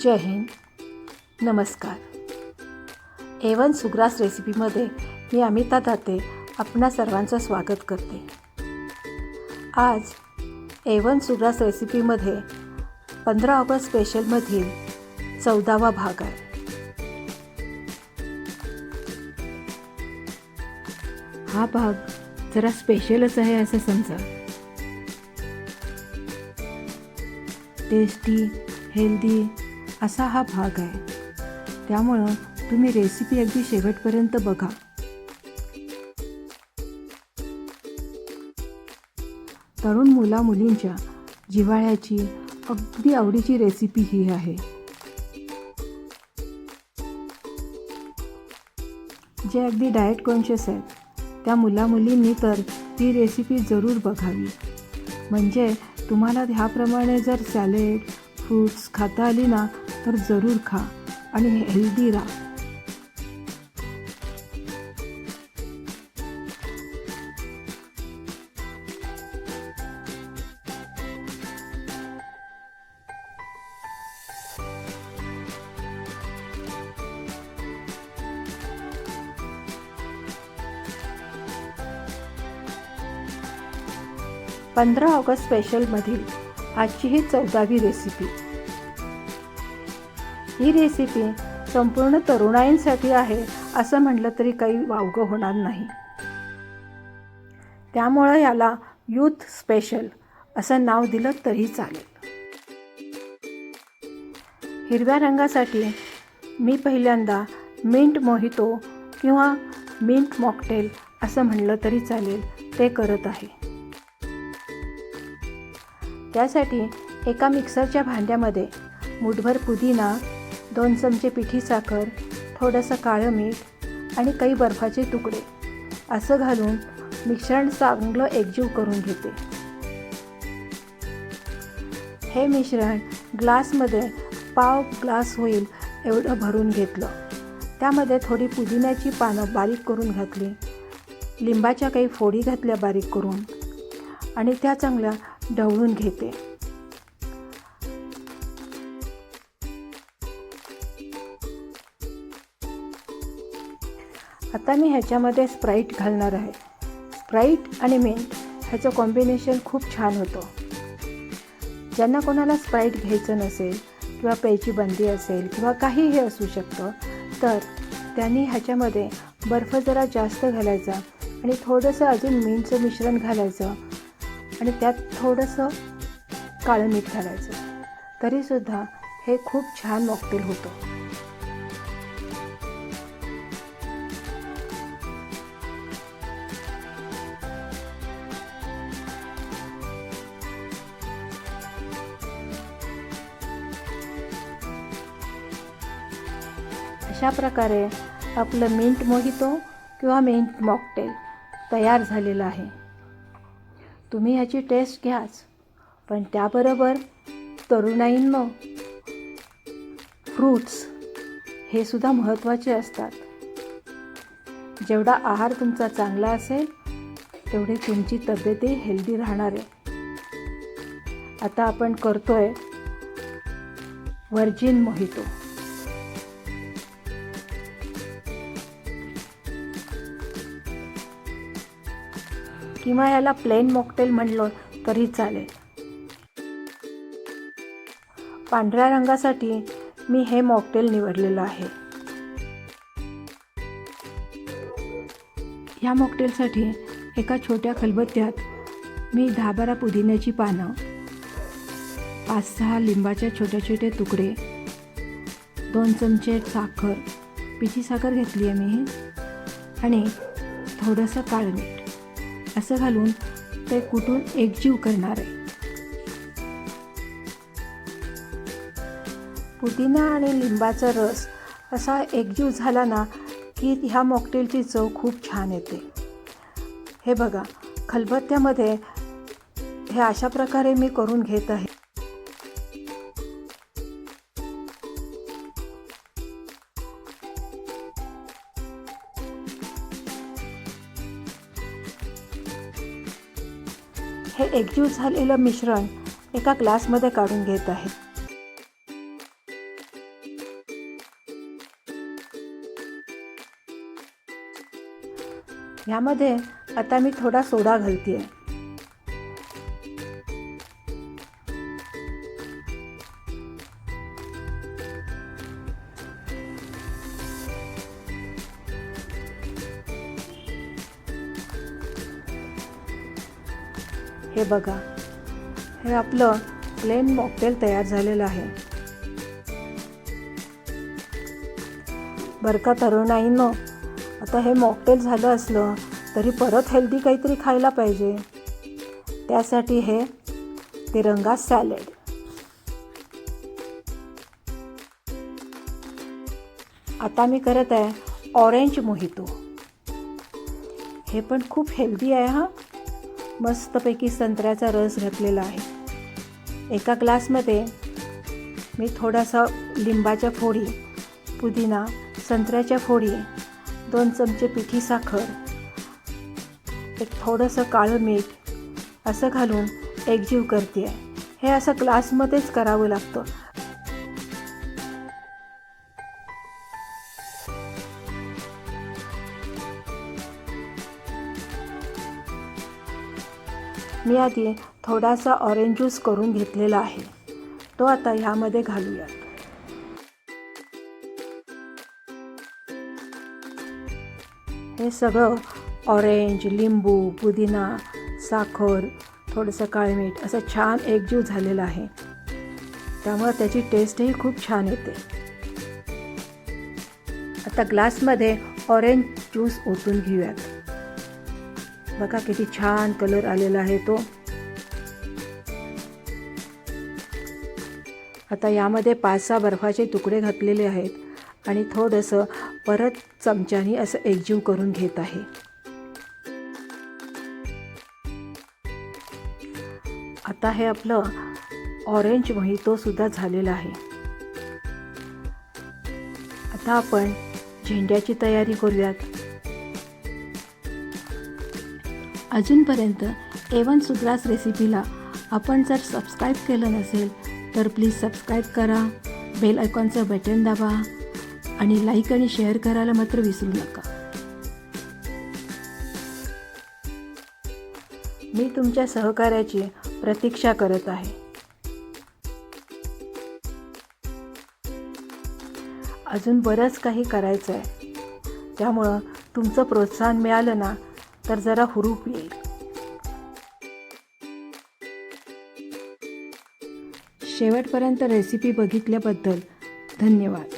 जय हिंद. नमस्कार. एवन सुग्रास रेसिपीमध्ये मी अमिता दाते आपणा सर्वांचं स्वागत करते. आज एवन सुग्रास रेसिपीमध्ये पंधरा ऑगस्ट स्पेशलमधील चौदावा भाग आहे. हा भाग जरा स्पेशलच आहे असं समजा. टेस्टी हेल्दी असा हा भाग आहे. त्यामुळं तुम्ही रेसिपी अगदी शेवटपर्यंत बघा. तरुण मुला मुलींच्या जिव्हाळ्याची अगदी आवडीची रेसिपी ही आहे. जे अगदी डाएट कॉन्शियस आहेत त्या मुला मुलींनी तर ती रेसिपी जरूर बघावी. म्हणजे तुम्हाला ह्याप्रमाणे जर सॅलेड फ्रूट्स खाता आली ना तर जरूर खा आणि हेल्दी राहा. पंधरा ऑगस्ट स्पेशलमधील आजची ही चौदावी रेसिपी ही रेसिपी संपूर्ण तरुणाईंसाठी आहे असं म्हटलं तरी काही वावगं होणार नाही. त्यामुळं याला यूथ स्पेशल असं नाव दिलं तरी चालेल. हिरव्या रंगासाठी मी पहिल्यांदा मिंट मोहितो किंवा मिंट मॉकटेल असं म्हटलं तरी चालेल ते करत आहे. त्यासाठी एका मिक्सरच्या भांड्यामध्ये मुठभर पुदिना दोन चमचे पिठी साखर थोडंसं काळं मीठ आणि काही बर्फाचे तुकडे. असं घालून मिश्रण चांगलं एकजीव करून घेते. हे मिश्रण ग्लासमध्ये पाव ग्लास होईल एवढं भरून घेतलं. त्यामध्ये थोडी पुदिन्याची पानं बारीक करून घातली. लिंबाच्या काही फोडी घातल्या बारीक करून. आणि त्या चांगल्या ढवळून घेते. आता मी ह्याच्यामध्ये स्प्राईट घालणार आहे. स्प्राईट आणि मिंट ह्याचं कॉम्बिनेशन खूप छान होतं. ज्यांना कोणाला स्प्राईट घ्यायचं नसेल किंवा प्यायची बंदी असेल किंवा काहीही असू शकतं तर त्यांनी ह्याच्यामध्ये बर्फ जरा जास्त घालायचा आणि थोडंसं अजून मिंटचं मिश्रण घालायचं आणि त्यात थोडंसं काळं मीठ घालायचं. तरीसुद्धा हे खूप छान मॉकटेल होतं. अशा प्रकारे आपलं मिंट मोहितो किंवा मिंट मॉकटेल तयार झालेलं आहे. तुम्ही ह्याची टेस्ट घ्याच. पण त्याबरोबर तरुणाईंनो फ्रूट्स हे सुद्धा महत्त्वाचे असतात. जेवढा आहार तुमचा चांगला असेल तेवढी तुमची तब्येतही हेल्दी राहणार आहे. आता आपण करतोय व्हर्जिन मोहितो. किंवा याला प्लेन मॉकटेल म्हणलं तरी चालेल. पांढऱ्या रंगासाठी मी हे मॉकटेल निवडलेलं आहे. ह्या मॉकटेलसाठी एका छोट्या खलबत्त्यात मी दहा बारा पुदिन्याची पानं पाच सहा लिंबाचे छोटे छोटे तुकडे दोन चमचे साखर पिची साखर घेतली आहे मी आणि थोडंसं काळं मीठ असं घालून ते कुठून एकजीव करणार आहे. पुदिना आणि लिंबाचा रस असा एकजीव झाला ना की ह्या मॉकटेलची चव खूप छान येते. हे बघा खलबत्त्यामध्ये हे अशा प्रकारे मी करून घेत आहे. हे एकजीव झालेलं मिश्रण एका ग्लासमध्ये काढून घेत आहे. ह्यामध्ये आता मी थोडा सोडा घालते आहे हे बघा. हे आपलं प्लेन मॉकटेल तयार झालेलं आहे. बरं का तरुणाईनं आता हे मॉकटेल झालं असलं तरी परत हेल्दी काहीतरी खायला पाहिजे. त्यासाठी हे तिरंगा सॅलेड आता मी करत आहे ऑरेंज मोहितो हे पण खूप हेल्दी आहे हा. मस्तपैकी संत्र्याचा रस घातलेला आहे. एका ग्लासमध्ये मी थोडासा लिंबाच्या फोडी पुदिना संत्र्याच्या फोडी दोन चमचे पिठी साखर एक थोडंसं काळं मीठ असं घालून एकजीव करते आहे हे असं ग्लासमध्येच करावं लागतं. मी आधी थोडासा ऑरेंज ज्यूस करून घेतलेला आहे. तो आता ह्यामध्ये घालूयात. हे सगळं ऑरेंज लिंबू पुदिना साखर थोडंसं काळं मीठ असं छान एकजीव झालेलं आहे. त्यामुळं त्याची टेस्टही खूप छान येते. आता ग्लासमध्ये ऑरेंज ज्यूस ओतून घेऊयात. बघा किती छान कलर आलेला आहे तो. आता यामध्ये पाच सहा बर्फाचे तुकडे घातलेले आहेत आणि थोडंसं परत चमच्यानी असं एकजीव करून घेत आहे. आता हे आपलं ऑरेंज मोहितो सुद्धा झालेला आहे. आता आपण झेंड्याची तयारी करूयात. अजूनपर्यंत एवन सुग्रास रेसिपीला आपण जर सबस्क्राईब केलं नसेल तर प्लीज सबस्क्राईब करा बेल आयकॉनचं बटन दाबा आणि लाईक आणि शेअर करायला मात्र विसरू नका. मी तुमच्या सहकार्याची प्रतीक्षा करत आहे. अजून बरंच काही करायचं आहे त्यामुळं तुमचं प्रोत्साहन मिळालं ना तर जरा हुरूप येईल शेवटपर्यंत रेसिपी बघितल्याबद्दल धन्यवाद.